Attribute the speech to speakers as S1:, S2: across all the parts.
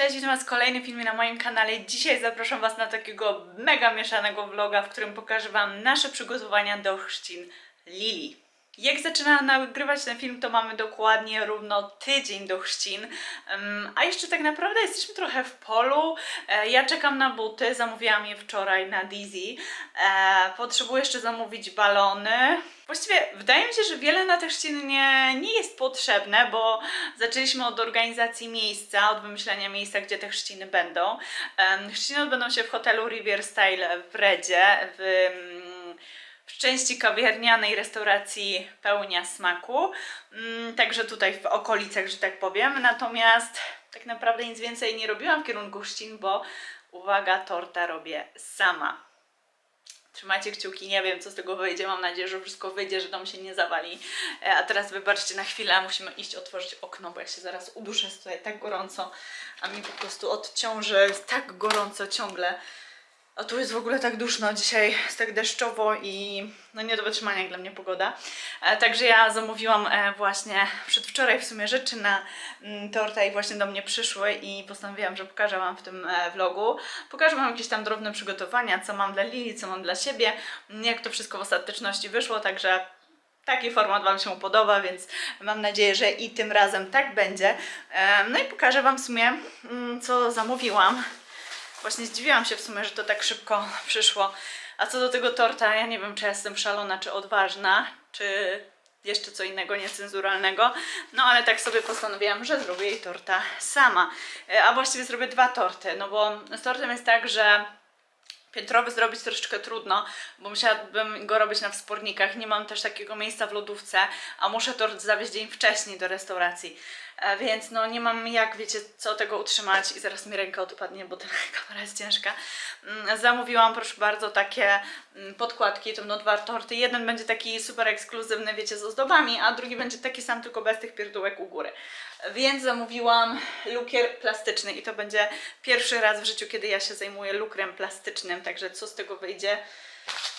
S1: Cześć, witam Was w kolejnym filmie na moim kanale. Dzisiaj zapraszam Was na takiego mega mieszanego vloga, w którym pokażę Wam nasze przygotowania do chrzcin Lili. Jak zaczynałam nagrywać ten film, to mamy dokładnie równo tydzień do chrzcin, a jeszcze tak naprawdę jesteśmy trochę w polu. E, Ja czekam na buty, zamówiłam je wczoraj na Dizzy. E, Potrzebuję jeszcze zamówić balony. Właściwie wydaje mi się, że wiele na te chrzciny nie, nie jest potrzebne, bo zaczęliśmy od organizacji miejsca, od wymyślenia miejsca, gdzie te chrzciny będą. Chrzciny odbędą się w hotelu Rivier Style w Redzie, w, w części kawiarnianej restauracji Pełnia Smaku, Mm, także tutaj w okolicach, że tak powiem. Natomiast tak naprawdę nic więcej nie robiłam w kierunku chrzcin, bo uwaga, torta robię sama. Trzymajcie kciuki, nie wiem co z tego wyjdzie. Mam nadzieję, że wszystko wyjdzie, że dom się nie zawali. E, A teraz wybaczcie na chwilę, musimy iść otworzyć okno, bo ja się zaraz uduszę, jest tutaj tak gorąco, a mi po prostu od ciąży jest tak gorąco ciągle. A tu jest w ogóle tak duszno dzisiaj, jest tak deszczowo i no nie do wytrzymania jak dla mnie pogoda. E, Także ja zamówiłam e, właśnie przedwczoraj w sumie rzeczy na mm, tortę i właśnie do mnie przyszły i postanowiłam, że pokażę Wam w tym e, vlogu. Pokażę Wam jakieś tam drobne przygotowania, co mam dla Lili, co mam dla siebie, jak to wszystko w ostateczności wyszło, także taki format Wam się podoba, więc mam nadzieję, że i tym razem tak będzie. No i pokażę Wam w sumie, mm, co zamówiłam. Właśnie zdziwiłam się w sumie, że to tak szybko przyszło. A co do tego torta, ja nie wiem, czy ja jestem szalona, czy odważna, czy jeszcze co innego niecenzuralnego. No ale tak sobie postanowiłam, że zrobię jej torta sama. E, A właściwie zrobię dwa torty, no bo z tortem jest tak, że piętrowy zrobić troszeczkę trudno, bo musiałabym go robić na wspornikach. Nie mam też takiego miejsca w lodówce, a muszę tort zawieźć dzień wcześniej do restauracji. Więc no nie mam jak, wiecie, co tego utrzymać i zaraz mi ręka odpadnie, bo ta kamera jest ciężka. Mm, Zamówiłam, proszę bardzo, takie mm, podkładki, to będą dwa torty. Jeden będzie taki super ekskluzywny, wiecie, z ozdobami, a drugi będzie taki sam, tylko bez tych pierdółek u góry. Więc zamówiłam lukier plastyczny i to będzie pierwszy raz w życiu, kiedy ja się zajmuję lukrem plastycznym, także co z tego wyjdzie,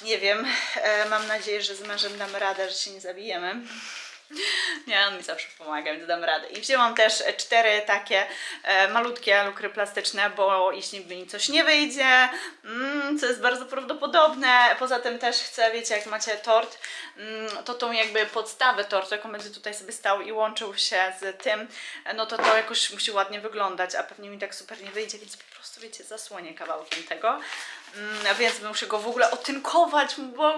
S1: nie wiem. E, Mam nadzieję, że z mężem damy radę, że się nie zabijemy. Nie, on mi zawsze pomaga, więc dam radę. I wzięłam też cztery takie e, malutkie lukry plastyczne, bo jeśli mi coś nie wyjdzie, mm, co jest bardzo prawdopodobne, poza tym też chcę, wiecie, jak macie tort, mm, to tą jakby podstawę tortu, jaką będzie tutaj sobie stał i łączył się z tym, no to to jakoś musi ładnie wyglądać, a pewnie mi tak super nie wyjdzie, więc po prostu, wiecie, zasłonię kawałkiem tego. Mm, więc muszę go w ogóle otynkować, bo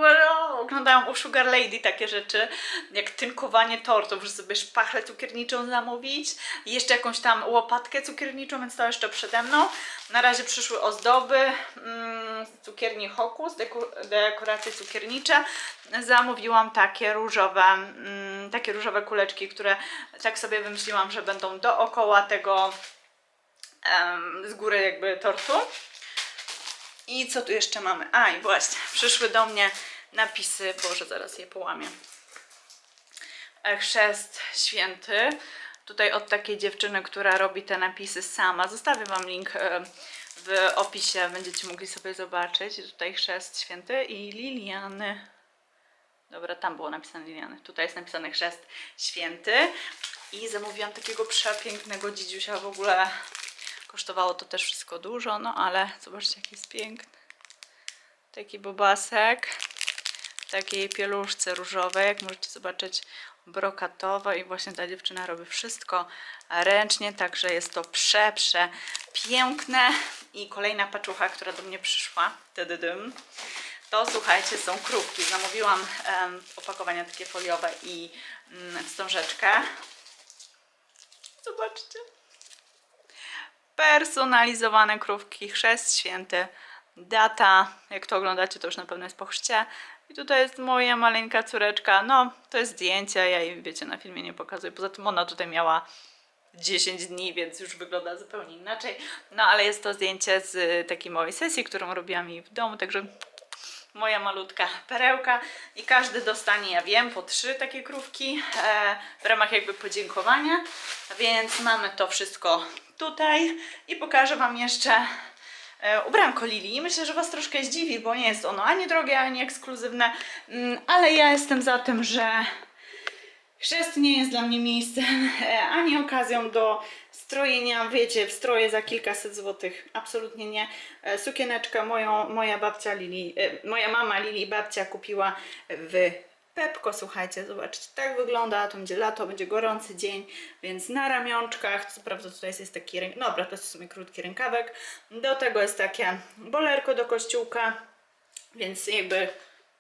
S1: oglądałam u Sugar Lady takie rzeczy, jak tynkowanie tortów, że sobie szpachlę cukierniczą zamówić jeszcze jakąś tam łopatkę cukierniczą, więc to jeszcze przede mną. Na razie przyszły ozdoby mm, cukierni Hokus, dekoracje cukiernicze. Zamówiłam takie różowe, mm, takie różowe kuleczki, które tak sobie wymyśliłam, że będą dookoła tego em, z góry jakby tortu. I co tu jeszcze mamy? A i właśnie, przyszły do mnie napisy, Boże, zaraz je połamię. Chrzest święty. Tutaj od takiej dziewczyny, która robi te napisy sama. Zostawię Wam link e, w opisie, będziecie mogli sobie zobaczyć. Tutaj chrzest święty i Liliany. Dobra, tam było napisane Liliany. Tutaj jest napisane chrzest święty. I zamówiłam takiego przepięknego dzidziusia w ogóle. Kosztowało to też wszystko dużo, no ale zobaczcie jaki jest piękny. Taki bobasek. W takiej pieluszce różowej, jak możecie zobaczyć, brokatowa i właśnie ta dziewczyna robi wszystko ręcznie, także jest to prze, prze piękne. I kolejna paczucha, która do mnie przyszła, tydydym, to słuchajcie, są krówki. Zamówiłam opakowania takie foliowe i mm, wstążeczkę. Zobaczcie personalizowane krówki, chrzest święty, data, jak to oglądacie, to już na pewno jest po chrzcie. I tutaj jest moja maleńka córeczka, no to jest zdjęcie, ja jej wiecie na filmie nie pokazuję, poza tym ona tutaj miała 10 dni, więc już wygląda zupełnie inaczej. No ale jest to zdjęcie z takiej małej sesji, którą robiłam jej w domu, także moja malutka perełka. I każdy dostanie, ja wiem, po trzy takie krówki e, w ramach jakby podziękowania, więc mamy to wszystko tutaj. I pokażę Wam jeszcze ubranko Lili. Myślę, że Was troszkę zdziwi, bo nie jest ono ani drogie, ani ekskluzywne, mm, ale ja jestem za tym, że Chrzest nie jest dla mnie miejscem e, ani okazją do strojenia, wiecie, w stroje za kilkaset złotych. Absolutnie nie. E, Sukieneczka moją, moja babcia Lili, e, moja mama Lili i babcia kupiła w Pepko, słuchajcie, zobaczcie, tak wygląda, to będzie lato, będzie gorący dzień, więc na ramionczkach, co prawda tutaj jest taki, rę- dobra, to jest w sumie krótki rękawek, do tego jest takie bolerko do kościółka, więc jakby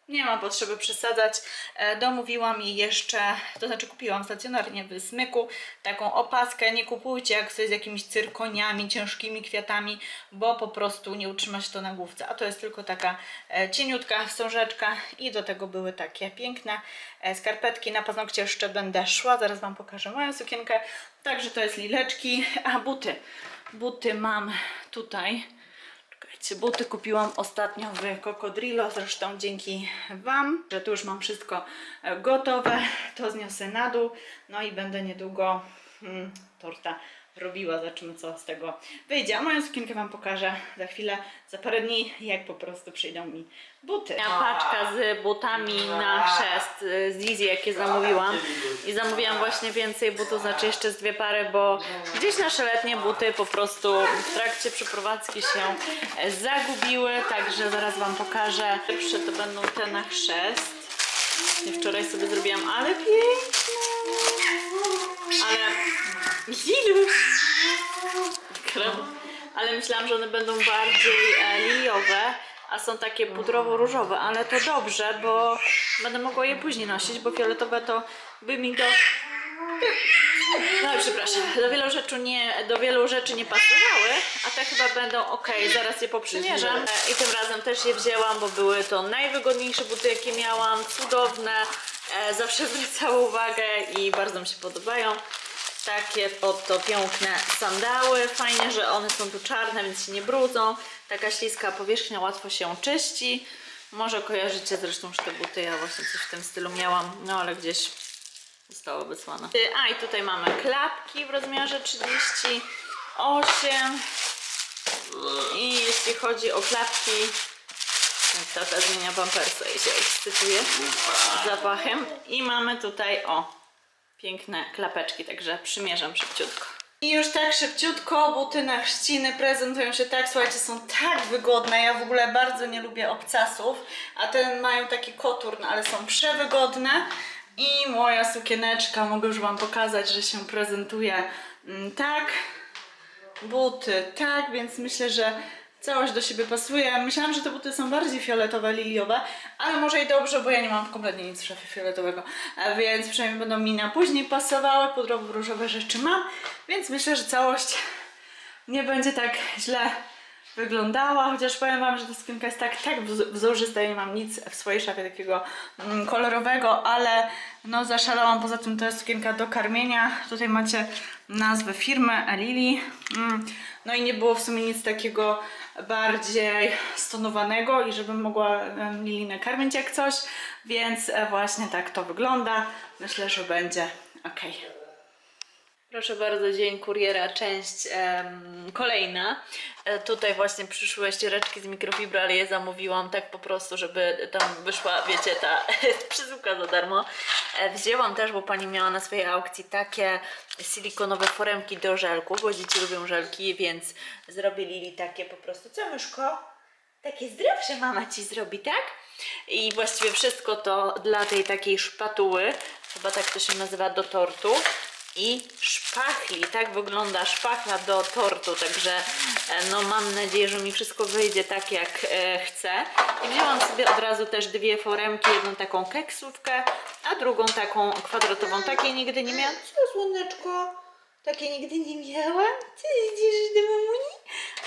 S1: nie ma potrzeby przesadzać. E, domówiłam jej jeszcze, to znaczy kupiłam stacjonarnie w Smyku taką opaskę. Nie kupujcie jak coś z jakimiś cyrkoniami, ciężkimi kwiatami, bo po prostu nie utrzyma się to na główce. A to jest tylko taka e, cieniutka wstążeczka i do tego były takie piękne e, skarpetki. Na paznokcie jeszcze będę szła, zaraz Wam pokażę moją sukienkę. Także to jest lileczki, a buty. Buty mam tutaj. Czekajcie, buty kupiłam ostatnio w Cocodrillo, zresztą dzięki Wam, że tu już mam wszystko e, gotowe. To zniosę na dół, no i będę niedługo hmm, torta robiła. Zobaczymy, co z tego wyjdzie. A moją sukienkę Wam pokażę za chwilę, za parę dni, jak po prostu przyjdą mi buty. Paczka z butami na chrzest y, z Lizzy, jakie zamówiłam. I zamówiłam właśnie więcej butów, znaczy jeszcze z dwie pary, bo gdzieś nasze letnie buty po prostu w trakcie przeprowadzki się e, zagubiły, także zaraz Wam pokażę. Pierwsze to będą te na chrzest. Wczoraj sobie zrobiłam, ale piękne! Myślałam, że one będą bardziej e, liliowe, a są takie pudrowo-różowe, ale to dobrze, bo będę mogła je później nosić, bo fioletowe to by mi do... No przepraszam, do wielu rzeczy nie, do wielu rzeczy nie pasowały, a te chyba będą ok, zaraz je poprzymierzam. E, I tym razem też je wzięłam, bo były to najwygodniejsze buty jakie miałam, cudowne, e, zawsze zwracały uwagę i bardzo mi się podobają. Takie oto piękne sandały. Fajnie, że one są tu czarne, więc się nie brudzą. Taka śliska powierzchnia, łatwo się czyści. Może kojarzycie zresztą już te buty, ja właśnie coś w tym stylu miałam, no ale gdzieś zostało wysłane. A i tutaj mamy klapki w rozmiarze 38. I jeśli chodzi o klapki, tata zmienia pampersa i się ekscytuje zapachem. I mamy tutaj o piękne klapeczki, także przymierzam szybciutko. I już tak szybciutko, buty na chrzciny prezentują się tak, słuchajcie, są tak wygodne. Ja w ogóle bardzo nie lubię obcasów, a ten mają taki koturn, ale są przewygodne. I moja sukieneczka, mogę już Wam pokazać, że się prezentuje mm, tak. Buty, tak, więc myślę, że całość do siebie pasuje. Myślałam, że te buty są bardziej fioletowe, liliowe, ale może i dobrze, bo ja nie mam kompletnie nic w szafie fioletowego, więc przynajmniej będą mi na później pasowały, pudrowo-różowe rzeczy mam, więc myślę, że całość nie będzie tak źle wyglądała, chociaż powiem Wam, że ta sukienka jest tak, tak wz- wzorzysta, ja nie mam nic w swojej szafie takiego mm, kolorowego, ale no zaszalałam, poza tym to jest sukienka do karmienia, tutaj macie nazwę firmy Elili, mm, no i nie było w sumie nic takiego bardziej stonowanego i żebym mogła Lilinę karmić jak coś, więc e, właśnie tak to wygląda, myślę, że będzie ok. Proszę bardzo, dzień kuriera, część em, kolejna. E, tutaj właśnie przyszły ściereczki z mikrofibry, ale je zamówiłam tak po prostu, żeby tam wyszła, wiecie, ta przyzówka za darmo. E, wzięłam też, bo pani miała na swojej aukcji takie silikonowe foremki do żelku, bo dzieci lubią żelki, więc zrobili takie po prostu. Co, myszko? Takie zdrowsze mama ci zrobi, tak? I właściwie wszystko to dla tej takiej szpatuły, chyba tak to się nazywa, do tortu i szpachli. Tak wygląda szpachla do tortu, także e, no mam nadzieję, że mi wszystko wyjdzie tak jak e, chcę. I wzięłam sobie od razu też dwie foremki, jedną taką keksówkę, a drugą taką kwadratową. Takiej nigdy nie miałam. Co słoneczko? Takiej nigdy nie miałam. Ty idziesz do mamuni?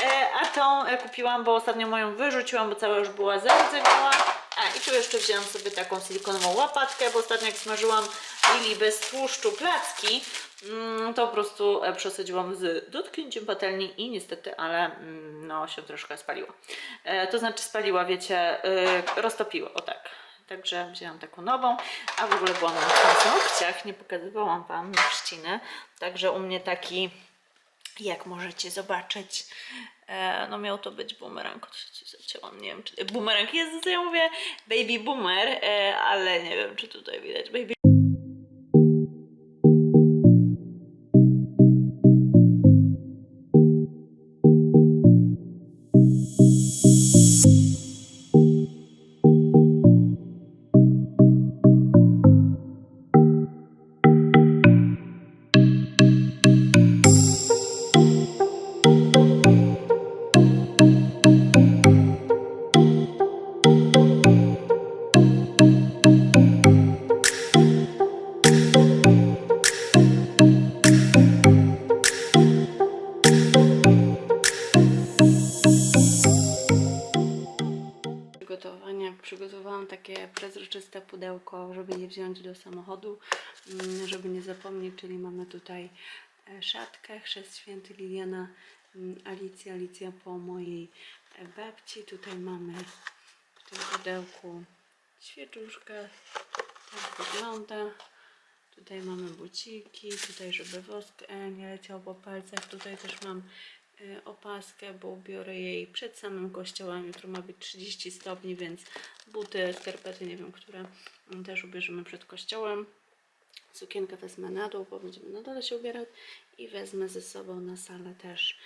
S1: E, a tą kupiłam, bo ostatnio moją wyrzuciłam, bo cała już była zardzewiała. A i tu jeszcze wzięłam sobie taką silikonową łopatkę, bo ostatnio jak smażyłam lili bez tłuszczu placki, mm, to po prostu e, przesadziłam z dotknięciem patelni i niestety, ale mm, no się troszkę spaliła. E, to znaczy spaliła, wiecie, e, roztopiła, o tak. Także wzięłam taką nową, a w ogóle byłam na paznokciach, nie pokazywałam Wam na chrzciny. Także u mnie taki, jak możecie zobaczyć, no miał to być bumerang, to nie wiem czy... Bumerang jest, co ja mówię, baby boomer, e, ale nie wiem czy tutaj widać baby
S2: takie przezroczyste pudełko, żeby je wziąć do samochodu, mm, żeby nie zapomnieć, czyli mamy tutaj e, szatkę, chrzest święty Liliana, mm, Alicja, Alicja po mojej e, babci. Tutaj mamy w tym pudełku świeczuszkę, tak wygląda. Tutaj mamy buciki, tutaj żeby wosk e, nie leciał po palcach. Tutaj też mam opaskę, bo biorę jej przed samym kościołem. Jutro ma być 30 stopni, więc buty, skarpety, nie wiem, które mm, też ubierzemy przed kościołem. Sukienkę wezmę na dół, bo będziemy na dole się ubierać i wezmę ze sobą na salę też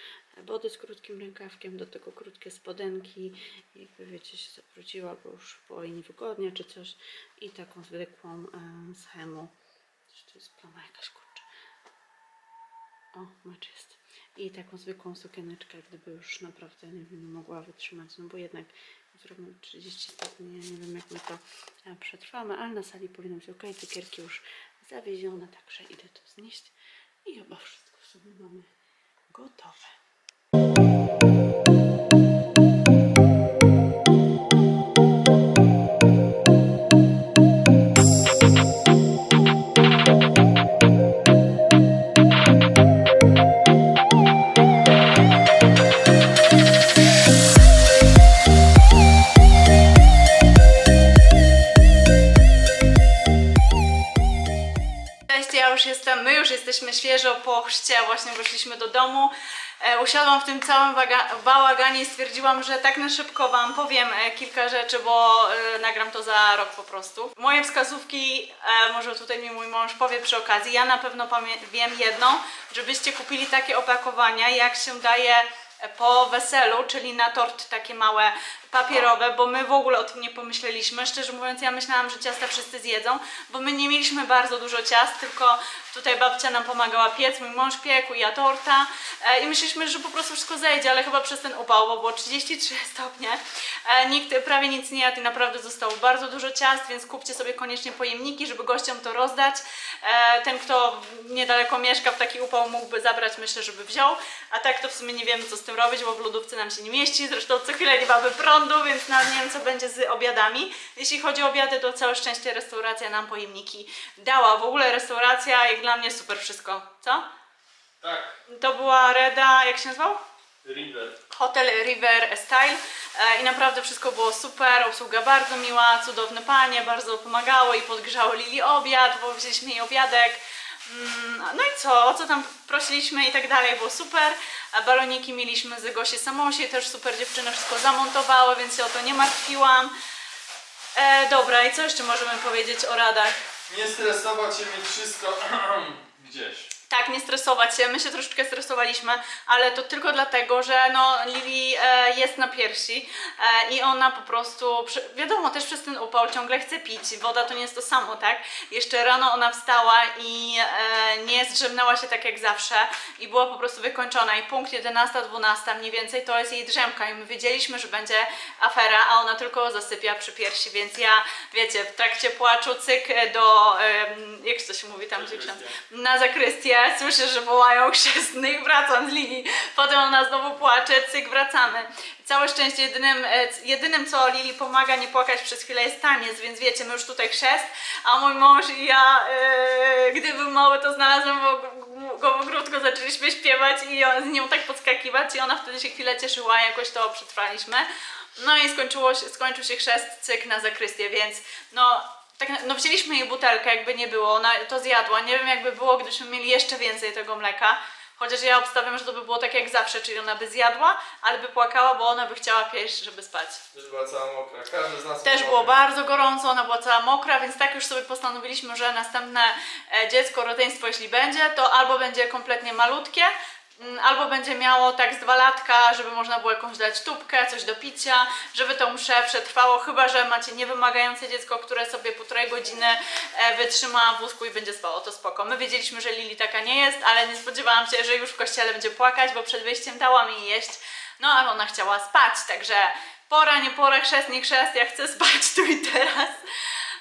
S2: body z krótkim rękawkiem, do tego krótkie spodenki, jakby wiecie się zawróciła, bo już było jej niewygodnie czy coś i taką zwykłą e. Czy to jest plama jakaś kurczę? O, mecz jest. I taką zwykłą sukieneczkę, gdyby już naprawdę nie wiem, mogła wytrzymać, no bo jednak zrobimy 30 stopni, ja nie wiem jak my to e, przetrwamy, ale na sali powinno być ok, cukierki już zawiezione, także idę to znieść i chyba wszystko w sumie mamy gotowe.
S1: My już jesteśmy świeżo po chrzcie, właśnie weszliśmy do domu. E, usiadłam w tym całym bałaganie i stwierdziłam, że tak na szybko Wam powiem e, kilka rzeczy, bo e, nagram to za rok po prostu. Moje wskazówki, może tutaj mi mój mąż powie przy okazji, ja na pewno wiem jedno, żebyście kupili takie opakowania, jak się daje po weselu, czyli na tort takie małe papierowe, bo my w ogóle o tym nie pomyśleliśmy. Szczerze mówiąc, ja myślałam, że ciasta wszyscy zjedzą, bo my nie mieliśmy bardzo dużo ciast, tylko tutaj babcia nam pomagała piec, mój mąż piekł, ja torta e, i myśleliśmy, że po prostu wszystko zejdzie, ale chyba przez ten upał, bo było 33 stopnie, e, nikt prawie nic nie jadł i naprawdę zostało bardzo dużo ciast, więc kupcie sobie koniecznie pojemniki, żeby gościom to rozdać. E, ten, kto niedaleko mieszka w taki upał mógłby zabrać, myślę, żeby wziął, a tak to w sumie nie wiemy, co z tym robić, bo w lodówce nam się nie mieści, zresztą co chwilę nie mamy prądu, więc nawet nie wiem, co będzie z obiadami. Jeśli chodzi o obiady, to całe szczęście restauracja nam pojemniki dała. W ogóle restauracja, jak dla mnie, super wszystko. Co?
S3: Tak,
S1: To była Reda, jak się nazywał?
S3: River.
S1: Hotel River Style e, i naprawdę wszystko było super, obsługa bardzo miła, cudowne panie, bardzo pomagały i podgrzały Lili obiad, bo wzięliśmy jej obiadek. Mm, No i co, o co tam prosiliśmy i tak dalej, było super. Baloniki mieliśmy z Gosi Samosi, też super dziewczyny wszystko zamontowały, więc się o to nie martwiłam. E, dobra, i co jeszcze możemy powiedzieć o radach?
S3: Nie stresować się, mieć wszystko gdzieś.
S1: Tak, nie stresować się. My się troszeczkę stresowaliśmy, ale to tylko dlatego, że no, Lili e, jest na piersi e, i ona po prostu, przy, wiadomo, też przez ten upał ciągle chce pić. Woda to nie jest to samo, tak? Jeszcze rano ona wstała i e, nie zdrzemnęła się tak jak zawsze i była po prostu wykończona. I punkt 11-12 mniej więcej to jest jej drzemka i my wiedzieliśmy, że będzie afera, a ona tylko zasypia przy piersi, więc ja, wiecie, w trakcie płaczu cyk do, em, jak to się mówi tam, gdzie ksiądz? na zakrystię, słyszę, że wołają chrzestnych, wracam z linii, potem ona znowu płacze, cyk, wracamy. Całe szczęście jedynym, e, jedynym co Lili pomaga nie płakać przez chwilę jest taniec, więc wiecie, my już tutaj chrzest, a mój mąż i ja, e, gdy mały, to znalazłem go w ogródku, zaczęliśmy śpiewać i on, z nią tak podskakiwać i ona wtedy się chwilę cieszyła, jakoś to przetrwaliśmy. No i skończyło się, skończył się chrzest, cyk na zakrystię, więc no tak, no wzięliśmy jej butelkę, jakby nie było, ona to zjadła. Nie wiem, jakby było, gdybyśmy mieli jeszcze więcej tego mleka. Chociaż ja obstawiam, że to by było tak jak zawsze, czyli ona by zjadła, ale by płakała, bo ona by chciała pieść, żeby spać.
S3: Też była cała mokra. Każdy z nas
S1: Też
S3: był
S1: było
S3: mokry.
S1: bardzo gorąco, ona była cała mokra, więc tak już sobie postanowiliśmy, że następne e, dziecko, rodzeństwo, jeśli będzie, to albo będzie kompletnie malutkie, albo będzie miało tak z dwa latka, żeby można było jakąś dać tubkę, coś do picia, żeby to msze przetrwało, chyba że macie niewymagające dziecko, które sobie półtorej godziny e, wytrzyma w wózku i będzie spało, to spoko. My wiedzieliśmy, że Lili taka nie jest, ale nie spodziewałam się, że już w kościele będzie płakać, bo przed wyjściem dałam jej jeść, no ale ona chciała spać, także pora, nie pora, chrzest, nie chrzest, ja chcę spać tu i teraz.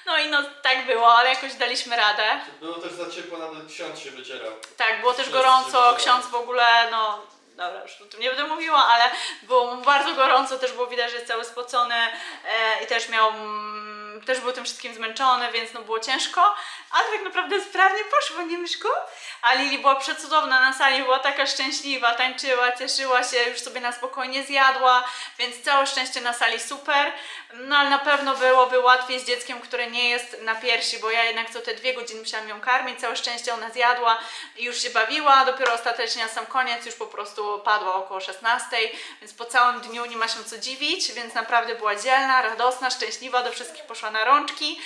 S1: No i no tak było, ale jakoś daliśmy radę.
S3: Było też za ciepło, nawet ksiądz się wycierał.
S1: Tak, było też
S3: Wszyscy
S1: gorąco, ksiądz w ogóle, no dobra, już o tym nie będę mówiła, ale było mu bardzo gorąco, też było widać, że jest cały spocony e, i też miał mm, też był tym wszystkim zmęczony, więc no było ciężko, ale tak naprawdę sprawnie poszło, nie Myszku? A Lili była przecudowna na sali, była taka szczęśliwa, tańczyła, cieszyła się, już sobie na spokojnie zjadła, więc całe szczęście na sali super. No ale na pewno byłoby łatwiej z dzieckiem, które nie jest na piersi, bo ja jednak co te dwie godziny musiałam ją karmić, całe szczęście ona zjadła i już się bawiła, dopiero ostatecznie na sam koniec już po prostu padła około 16, więc po całym dniu nie ma się co dziwić, więc naprawdę była dzielna, radosna, szczęśliwa, do wszystkich poszła na rączki.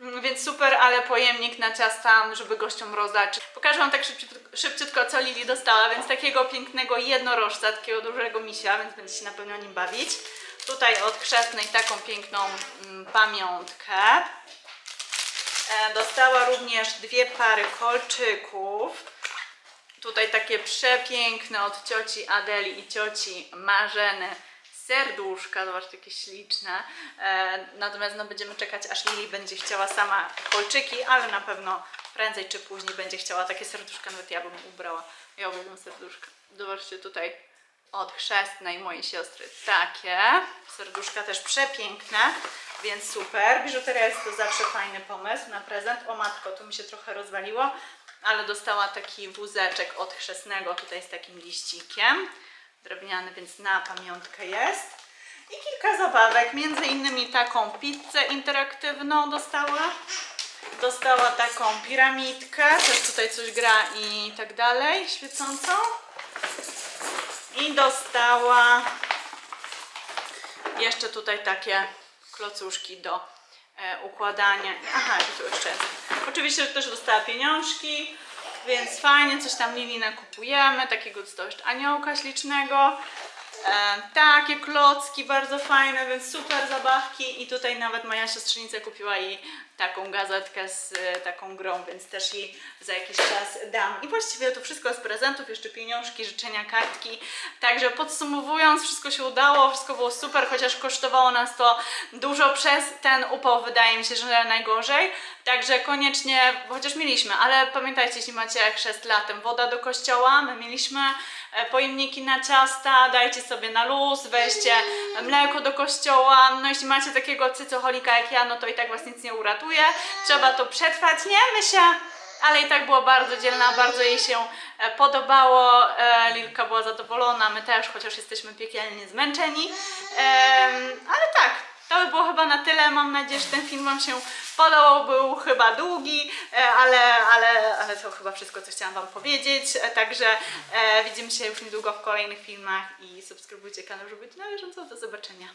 S1: Mm, Więc super, ale pojemnik na ciasta, żeby gościom rozdać. Pokażę Wam tak szybciutko, szybciutko, co Lili dostała, więc takiego pięknego jednorożca, takiego dużego misia, więc będzie się na pewno nim bawić. Tutaj od chrzestnej taką piękną mm, pamiątkę. E, dostała również dwie pary kolczyków. Tutaj takie przepiękne od cioci Adeli i cioci Marzeny serduszka, zobaczcie jakie śliczne. E, natomiast no, będziemy czekać aż Lili będzie chciała sama kolczyki, ale na pewno prędzej czy później będzie chciała takie serduszka, nawet ja bym ubrała. Ja uwielbiam serduszka. Zobaczcie tutaj od chrzestnej mojej siostry takie. Serduszka też przepiękne, więc super. Biżuteria jest to zawsze fajny pomysł na prezent. O matko, tu mi się trochę rozwaliło, ale dostała taki wózeczek od chrzestnego tutaj z takim liścikiem. Drewniany, więc na pamiątkę jest. I kilka zabawek, między innymi taką pizzę interaktywną dostała. Dostała taką piramidkę, też tutaj coś gra i tak dalej, świecącą. I dostała jeszcze tutaj takie klocuszki do e, układania. Aha, tu jeszcze jest. Oczywiście też dostała pieniążki, więc fajnie, coś tam Lili nakupujemy, takiego dostałaś aniołka ślicznego. E, takie klocki bardzo fajne, więc super zabawki i tutaj nawet moja siostrzenica kupiła jej taką gazetkę z e, taką grą, więc też jej za jakiś czas dam. I właściwie to wszystko z prezentów, jeszcze pieniążki, życzenia, kartki. Także podsumowując, wszystko się udało, wszystko było super, chociaż kosztowało nas to dużo przez ten upał, wydaje mi się, że najgorzej. Także koniecznie, chociaż mieliśmy, ale pamiętajcie, jeśli macie chrzest latem, woda do kościoła, my mieliśmy e, pojemniki na ciasta, dajcie sobie na luz, weźcie mleko do kościoła, no jeśli macie takiego cycoholika jak ja, no to i tak was nic nie uratuje, trzeba to przetrwać, nie? Mysia? Ale i tak była bardzo dzielna, bardzo jej się e, podobało, e, Lilka była zadowolona, my też, chociaż jesteśmy piekielnie zmęczeni, ale tak, to by było chyba na tyle. Mam nadzieję, że ten film Wam się podobał. Był chyba długi, e, ale, ale, ale to chyba wszystko, co chciałam Wam powiedzieć. E, Także e, widzimy się już niedługo w kolejnych filmach i subskrybujcie kanał, żeby być na bieżąco. Do zobaczenia.